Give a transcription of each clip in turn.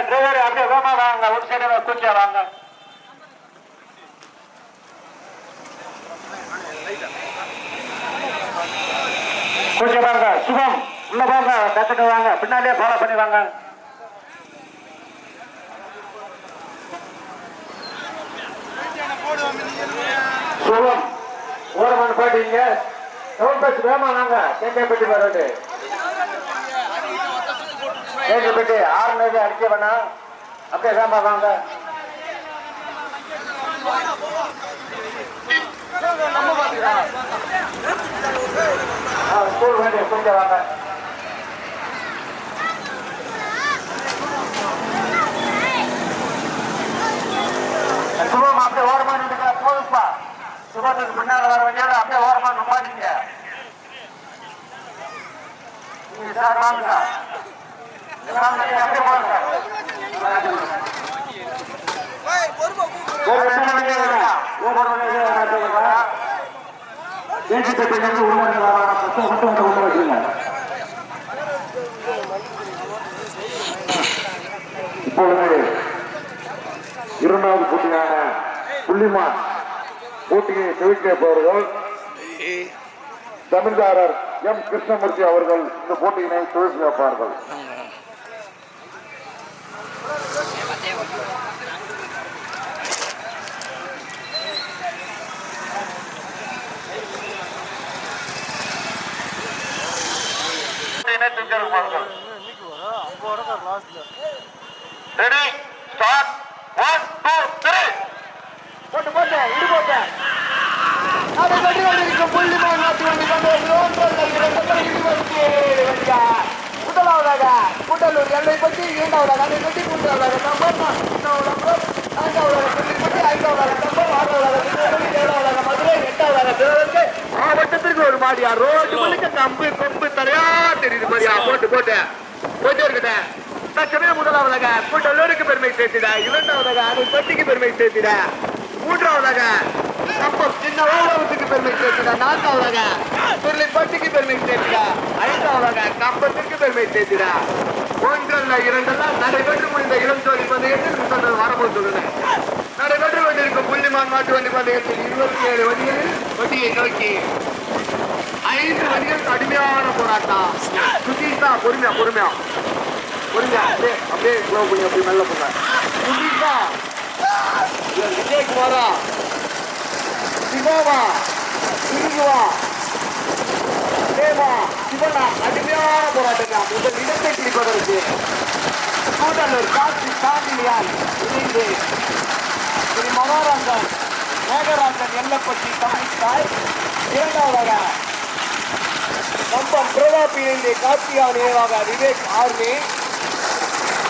Driver அப்படியே வேமா வாங்க. ஒரு சைடு கூட்டியா வாங்க. கொஞ்சம் வாங்க. சுகம். உள்ள வாங்க. டக்குனு வாங்க. பின்னாலே ஃபாலோ பண்ணி வாங்க. சுகம். ஓரமான போயிட்டீங்க டவுன் பஸ் வேமா வாங்க. கேங்கப்பட்டி வரோடு கேங்கப்பட்டி ஆறுநூறு அடிக்க வேணாம் அப்படியே வேகமா வாங்க ஆ, ஸ்கூல் வேண்டிய கொஞ்சம் வாங்க. சுபம் அப்படியே ஓரமா நின்றுக்க போதுப்பா சுபத்துக்கு பின்னால வர வழியால அப்படியே ஓரமா நம்பாதீங்க சார் வாங்க இப்பொழுது இரண்டாவது போட்டியான புள்ளிமான் போட்டியை துவக்க போவர்கள் தமிழ்காரர் எம் கிருஷ்ணமூர்த்தி அவர்கள் இந்த போட்டியினை துவக்கி வைப்பார்கள் ready start one two three போட்டு போட்டு இடு போட்டு அதை கட்டி கொண்டிருக்கும் புள்ளிமான் நாட்டு வண்டி கொண்டு ரோட்டோல் இரண்டு இருபத்தி ஏழு வண்டியா முதலாவதாக கூட்டலூர் எல்லை பற்றி இரண்டாவதாக அதை கட்டி மூன்றாவதாக நம்பர் மூன்றாவதாக நான்காவதாக புள்ளிப்பட்டி ஐந்தாவதாக நம்பர் ஆறாவதாக திருநெல்வேலி ஏழாவதாக மதுரை எட்டாவதாக பிறகு மாவட்டத்திற்கு ஒரு மாடியா ரோடு முழுக்க கம்பு கொம்பு தரையா தெரியுது மாதிரியா போட்டு போயிட்டே இருக்கட்டேன் தற்சமயம் முதலாவதாக கூட்டலூருக்கு பெருமை சேர்த்திட இரண்டாவதாக அணைப்பட்டிக்கு பெருமை சேர்த்திட மூன்றாவதாக கம்பம் சின்ன ஓலவத்துக்கு பெருமை சேர்த்திட நான்காவதாக சுருளிப்பட்டிக்கு பெருமை சேர்த்திட ஐந்தாவதாக கம்பத்திற்கு பெருமை சேர்த்திட. ஒன்றல்ல இரண்டல்ல நடைபெற்று முடிந்த இளம் ஜோதி பந்தயத்தில் சொன்னது வரபோது சொல்லுங்க நடைபெற்று கொண்டிருக்கும் புள்ளிமான் மாட்டு வண்டி பந்தயத்தில் இருபத்தி ஏழு வண்டிகளில் வண்டியை நோக்கி ஐந்து மணிகள் கடுமையான போராட்டம். சுஜிதா பொறுமையா பொறுமையா. பொறுமையா அப்படியே அப்படியே ஸ்லோ பண்ணி அப்படி மெல்ல போங்க. சுஜிதா விஜயகுமாரா. சிவாவா. சிறுகுவா. தேவா. சிவனா கடுமையான போராட்டங்க. உங்கள் இடத்தை பிடிப்பதற்கு கூட்டலூர் காட்சி சாந்திலியால் இணைந்து ஸ்ரீ மனோரங்கன் மேகராஜன் எல்லப்பட்டி தமிழ்தாய் இரண்டாவதாக கம்பம் பிரதாப் இணைந்து கார்த்திகா நினைவாக விவேக் ஆர்மி.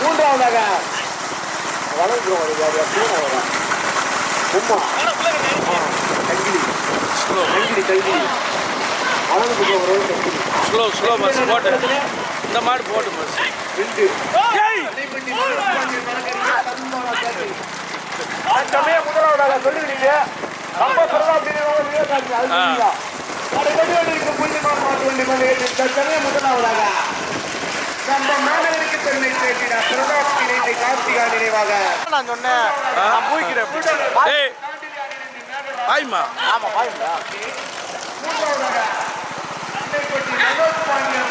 மூன்றாவதாக இந்த மாடு போட்டு பஸ் ரெண்டு சமயம் முதலாவதாக சொல்லிவிட்டீங்க நம்ம சொல்லலாம் அப்படின்னு விவேகானந்தர் அது தற்சமயம் முதலாவதாக நம்ம மாணவருக்கு பெருமை சேர்த்திட. பிரதாப் இணைந்து கார்த்திகா நினைவாக. நான் சொன்னேன் நான் போய்க்கிறேன். ஆமா பாருங்க மூன்றாவதாக அன்னைப்பட்டி மனோஜ் பாண்டியன்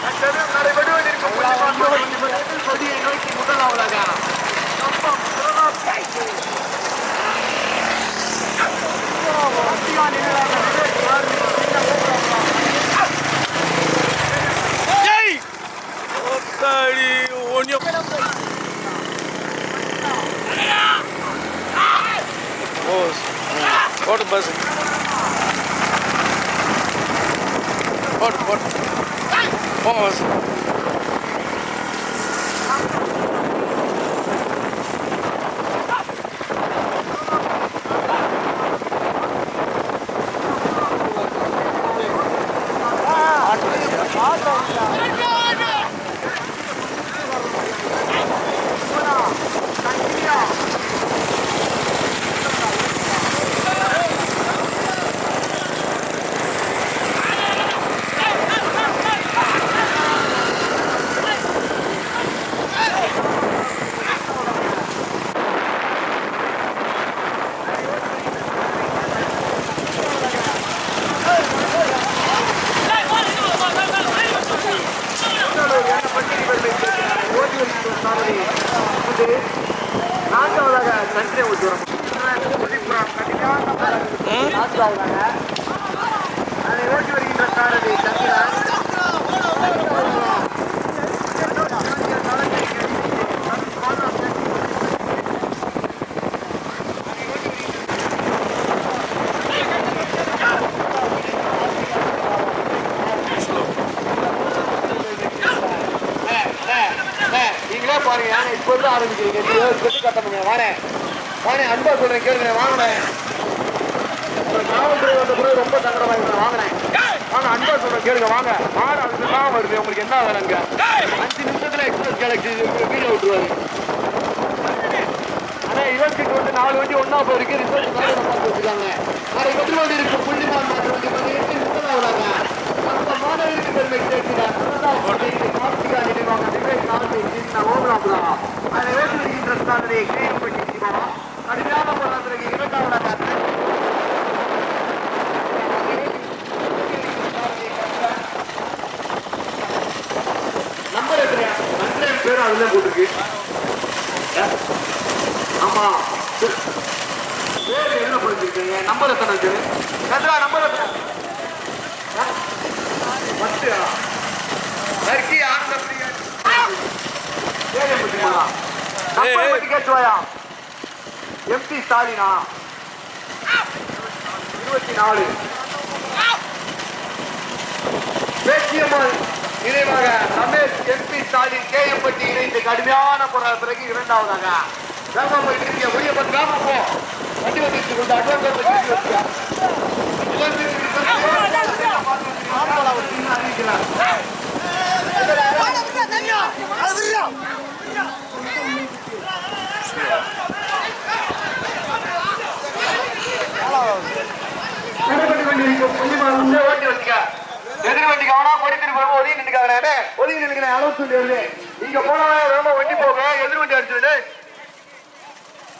தற்சமயம் நடைபெற்று கொண்டிருக்கும் புள்ளிமான் மாட்டு வண்டி பந்தயத்தில் கொடியை நோக்கி முதலாவதாக கம்பம் பிரதாப் கார்த்திகா நினைவாக விவேக் ஆர்மி ஏய் ஒத்தாடி ஒன்னியம் ஓ போட்டு பஸ் போட்டு போட்டு போங்க பஸ் நன்றி ஊற்றி வர ஆசிராவுதாங்க அதை ஓட்டி நீங்களே பாருங்க யானை இப்போ தான் ஆரம்பிக்கிறீங்க நீங்க கட்டணுங்க வானே வானே அன்பா சொல்றேன் கேளுங்க வாங்கினேன் காவல்துறை வந்த பிறகு ரொம்ப சங்கடமாயிருந்தேன் வாங்கினேன் கேளுங்க வாங்க. மாடு அதுதான் வருது. உங்களுக்கு என்ன வேணுங்க அஞ்சு நிமிஷத்துல எக்ஸ்பிரஸ் கேலக்சி வீடியோ விட்டுருவாரு. ஆனா இருபத்தி வந்து நாலு வண்டி ஒன்னா போயிருக்கு ரிசல்ட் பார்த்து வச்சிருக்காங்க நாளைக்கு எத்தனை வண்டி இருக்கு. புள்ளிமான் மாட்டு வண்டி. வந்து எட்டு நிமிஷம் ஆகுறாங்க அந்த மாணவருக்கு பெருமை சேர்க்கிறார் கார்த்திகா நினைவாங்க விவேக் நாளை சின்ன ஓமலாபுரா அதை ஓட்டி வருகின்ற சாதனை கிரீம் பண்ணி கடுமையான போராட்டத்திற்கு இரண்டாவதாக நம்பர் எத்தனை ஹண்ட்ரட் பேர் அதுல போட்டுருக்கு ஆமா. பேர் எதுல போட்டுருக்கீங்க நம்பர் எத்தனை இருக்கு? சந்திரா நம்பர்? பத்து ஏழை முட்டிமா நம்பர் பத்தி கேட்டுவாயா? எம்பி ஸ்டாலினா? இருபத்தி நாலு. பேச்சியம்மாள் நினைவாக. Ramesh MP Stalin K M Patti இணைந்து கடுமையான போராட பிறகு இரண்டாவதாக வேகமா போய் திருப்பிய முடிய பத்து வேகமா போ வண்டி வந்துட்டு கொண்டு அட்வான்ஸ் திருப்பி வச்சியா புள்ளிமான் உள்ளே ஓட்டி வச்சுக்க. எதிர் வண்டிக்கு அவனா கொடி திருப்பி வரும்போது ஒதுங்கி நின்னுக்காங்கண்ணே. ஒதுங்கி நின்னுக்கண்ணே, அளவு சொல்லி வருது. இங்க போனவன் வேகமா வண்டி போக எதிர் வண்டி அடிச்சுடு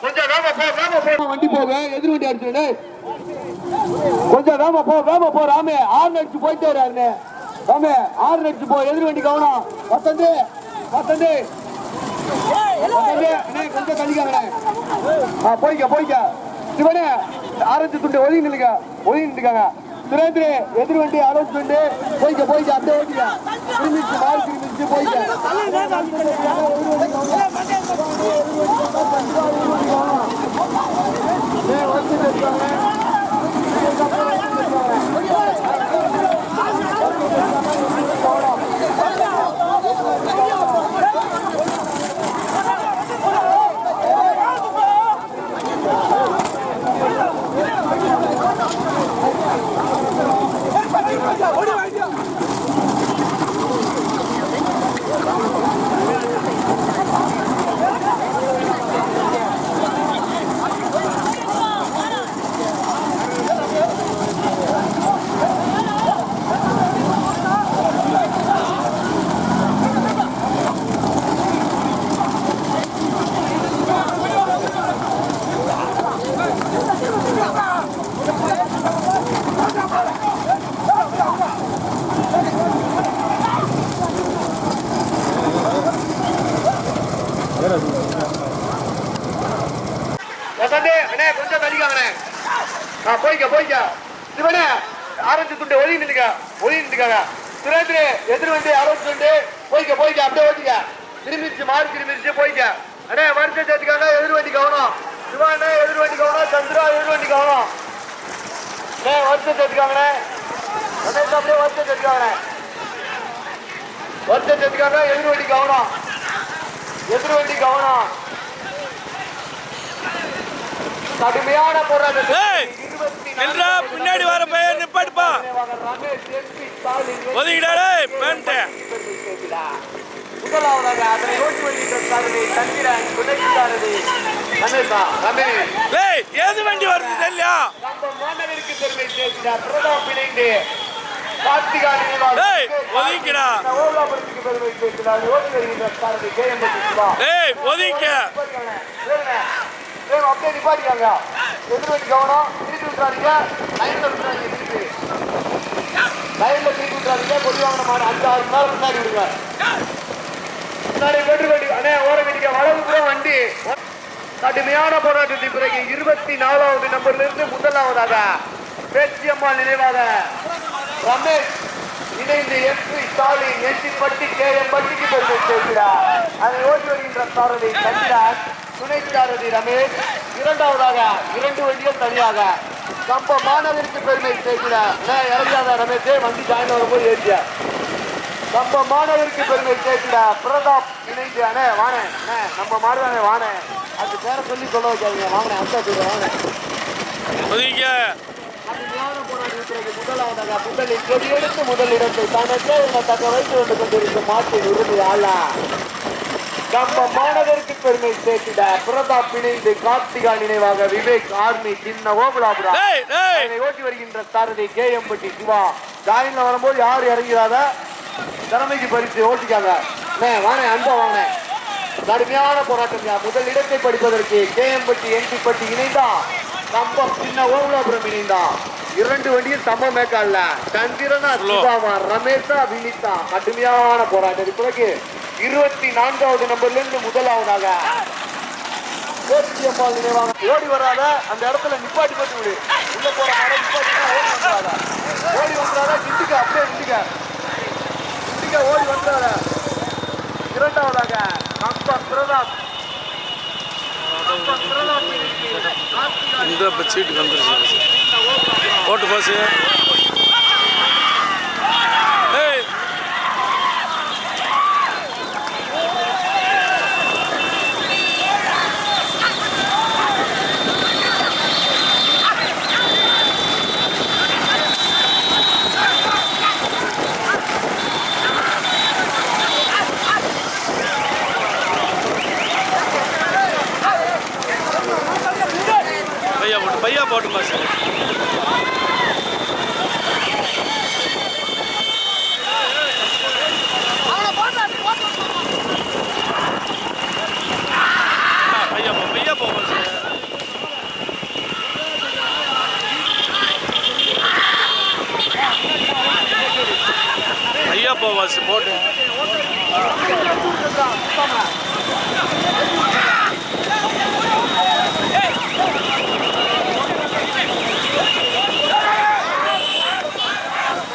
கொஞ்சம் வேகமா போ வேகமா போ. வண்டி போக எதிர் வண்டி அடிச்சுடு கொஞ்சம் வேகமா போ வேகமா போ ராமே. ஆறு அடிச்சு போயிட்டே வராருண்ணே ராமே ஆறு அடிச்சு போ எதிர் வண்டி கவனம் பத்தந்து பத்தந்து. கொஞ்சம் ஆ போய்க்க போய்க்க. சிவனே ஆரஞ்சு துண்டு ஒதுங்கி நில்லுங்க. ஒதுங்கி நின்றுக்காங்க சுரேந்திர எதிர் வண்டி ஆரஞ்சு போய்க்க போய்க்க அந்த ஓட்டிக்க திரும்பிச்சு மாறி திரும்பிச்சு போய்க்க வசந்தி அண்ணே கொஞ்சம் தள்ளிக்காங்கண்ணே ஆ போய்க்க போய்க்க. சிவனே ஆரஞ்சு துண்டு ஒதுங்கி நின்றுக்க ஒதுங்கி நின்றுக்காங்க சுரேந்திர எதிர் வண்டி ஆரஞ்சு துண்டு. போய்க்க போய்க்க அப்படியே ஓட்டிக்க. திரும்பிச்சு மாறி திரும்பிச்சு போய்க்க. அண்ணே வருஷம் சேர்த்துக்காங்க எதிர் வண்டி கவனம். சிவா அண்ணே எதிர் வண்டி கவனம். சந்திரா எதிர் வண்டி கவனம். அண்ணே வருஷம் சேர்த்துக்காங்கண்ணே அண்ணே. அப்படியே வருஷம் சேர்த்துக்காங்கண்ணே வருஷம் சேர்த்துக்காங்க எதிர் வண்டி கவனம். எதிர் வண்டி கவனம். கடுமையான நில்றா, பின்னாடி வர பையன் நிப்பாட்டுப்பா. ரமேஷ் டேய், பேண்ட்டு. முதலாவதாக அதனை ஓட்டி வருகின்ற சாரதி சந்திரன் துணைக்காரதி ரமேஷா ரமேஷ். டேய் ஏது வண்டி வருது தெரியலையா? நம்ம மாணவருக்கு பெருமை சேர்க்கிறார் பிரதாப் இணைந்து. ஓலாபுரத்துக்கு பெருமை சேர்க்கிறார் ஓட்டி வருகின்ற சாரதி சிவா டேய் வேணும் அப்படியே நிப்பாட்டிக்காங்க எதிர்வண்டி கவனம். திருப்பி விட்டுறாதீங்க. லைன்ல விட்டுறாங்க திருப்பி. லைன்ல திருப்பி விட்டுறாதீங்க. கொடி வாங்கின மாடு அஞ்சு ஆறு மணி நேரம் முன்னாடி விடுங்க. முன்னாடி வெட்டு வண்டி. அண்ணே ஓர கட்டிக்க வளவு கூட வண்டி. கடுமையான போராட்டத்தின் பிறகு இருபத்தி நாலாவது நம்பர்ல இருந்து முதலாவதாக பேச்சியம்மா நினைவாக ரமேஷ் இணைந்து MP Stalin MP Patti K M பட்டிக்கு பெருமை சேர்க்கிறார். அதை ஓட்டி வருகின்ற சாரதி கண்டிராஜ் துணை சாரதி ரமேஷ். இரண்டாவதாக இரண்டு வண்டிகள் தனியாக. கம்ப மாணவருக்கு பெருமை சேர்க்கிறார் நான் இறங்காத ரமேஷே வண்டி ஜாயின் வரும்போது ஏற்றிய நம்ம மாணவருக்கு பெருமை சேர்க்கிறார் பிரதாப் இணைந்து அண்ணே வானே அண்ணே நம்ம மாடுவானே வானே அது பேரை சொல்லி சொல்ல வைக்காதீங்க. வாங்கினே அந்த பேர் வாங்கினேன் முதலாவதாக முதலில் கொடியெடுத்து முதல் இடத்தை தனக்கே தக்க வைத்து வந்து கொண்டிருக்கும் மாட்டின் உறுதியாளா நம்ம மாணவருக்கு பெருமை சேர்த்திட பிரதாப் இணைந்து கார்த்திகா நினைவாக விவேக் ஆர்மி சின்ன அதனை ஓட்டி வருகின்ற சாரதி கே எம்பட்டி சிவா. ஜாயின்ல வரும்போது யார் இறங்கிறாத திறமைக்கு பரிசு ஓட்டிக்காங்க வாணே அன்பா வாங்க கடுமையான போராட்டம். முதல் இடத்தை படிப்பதற்கு கே எம்பட்டி எம்பி பட்டி இணைந்தா கம்பம் சின்ன ஓமலாபுரம் இணைந்தா. இரண்டு வண்டியும் சம மேக்கால்ல சந்திரனா சிவாமா ரமேஷா வினிதா. கடுமையான போராட்டம். பிறகு இருபத்தி நான்காவது நம்பர்ல இருந்து முதலாவதாக. கோச்சியம்மாள் நினைவாங்க ஓடி வராத அந்த இடத்துல நிப்பாட்டி போட்டு விடு. உள்ள போற மாதிரி நிப்பாட்டி ஓடி வந்துடாத. ஓடி வந்துடாத நின்றுக்க அப்படியே நின்றுக்க. நின்றுக்க ஓடி வந்துடாத. இரண்டாவதாக கம்பா பிரதாப். இந்த சீட்டு வந்துருச்சு. ஓட்டு பாசு ஏய் பையா போட்டு பையா போட்டு பாசு பையா போ பையா போ பாசு ஐயா போ வாசு போட்டு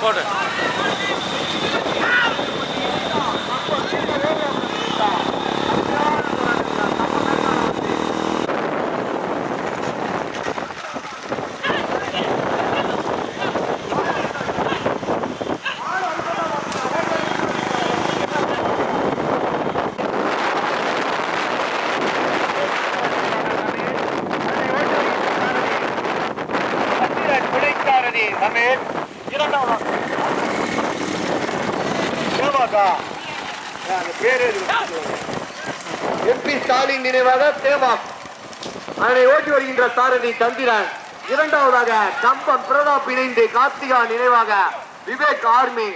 போட்டு துணைக்காரதி ரமேஷ் இரண்டாவது தேவாக்கா அந்த பேரு எம்பி ஸ்டாலின் நினைவாக தேவா அதனை ஓட்டி வருகின்ற சாரதி சந்திரன். இரண்டாவதாக கம்பம் பிரதாப் இணைந்து கார்த்திகா நினைவாக விவேக் ஆர்மி.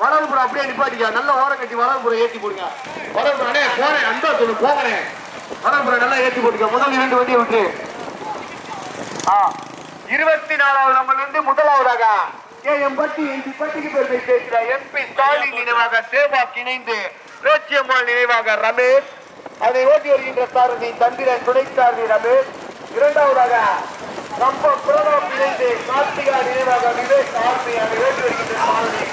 வடகுப்புறம் அப்படியே நிப்பாட்டிக்க. நல்ல ஓரம் கட்டி வடகுப்புறம் ஏற்றி போடுங்க. அண்ணே போனேன் அன்பா சொல்லு போகிறேன் வடகுப்புறம் நல்லா ஏற்றி போட்டுக்க. முதல் இரண்டு வண்டியை விட்டு. இருபத்தி நாலாவது நம்பர்ல இருந்து முதலாவதாக கே எம் பட்டி எம்பி பட்டிக்கு பெருமை சேர்க்கிற எம்பி ஸ்டாலின் நினைவாக சேவாக் இணைந்து பேச்சியம்மாள் நினைவாக ரமேஷ். அதை ஓட்டி வருகின்ற சாரதி தந்திரன் துணை சாரதி ரமேஷ். இரண்டாவதாக கம்பம் பிரதாப் இணைந்து கார்த்திகா நினைவாக விவேக் ஆர்மி அதை ஓட்டி வருகின்ற சாரதி.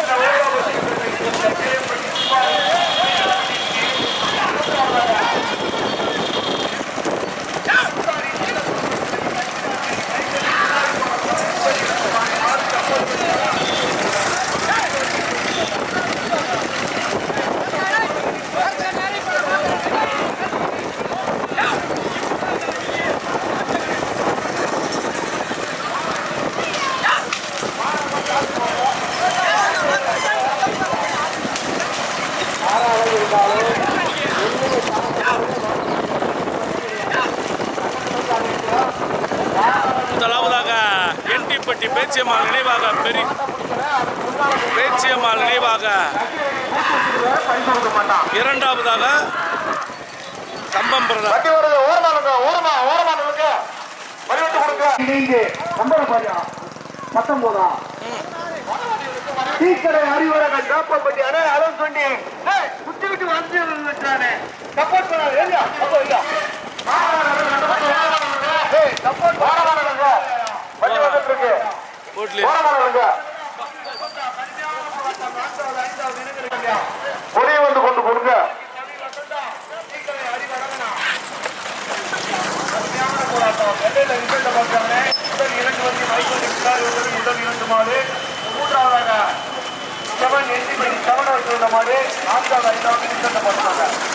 இந்த ஓராவதுக்கு பெருமை சேர்க்கிற கே எம் பட்டி சிவா. முதலாவதாக என்டிப்பட்டி பேச்சியம்மாள் நினைவாக பெரிய பேச்சியம்மாள் நினைவாக பரிசோதிக்க மாட்டான் இரண்டாவதாக கம்பம் பத்தொன்பதா டீக்கடை அறிவுரகன் காப்பப்பட்டி அண்ணே அதான் சொன்னி சுத்தி விட்டு வந்து விட்டானே சப்போர்ட் பண்ண ஏரியா அப்போ இல்ல ஏய், support கொடியை வந்து கொண்டு கொடுங்க முதல் இரண்டு வந்து மைக்கோட்டிருக்கிறார் முதல் இரண்டு மாடு மூன்றாவதாக செவன் எண்ணிப்படி செவன் இருந்த மாடு நான்காவது ஐந்தாவது நிறுத்த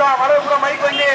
பண்ணுறாங்க மைக் வந்து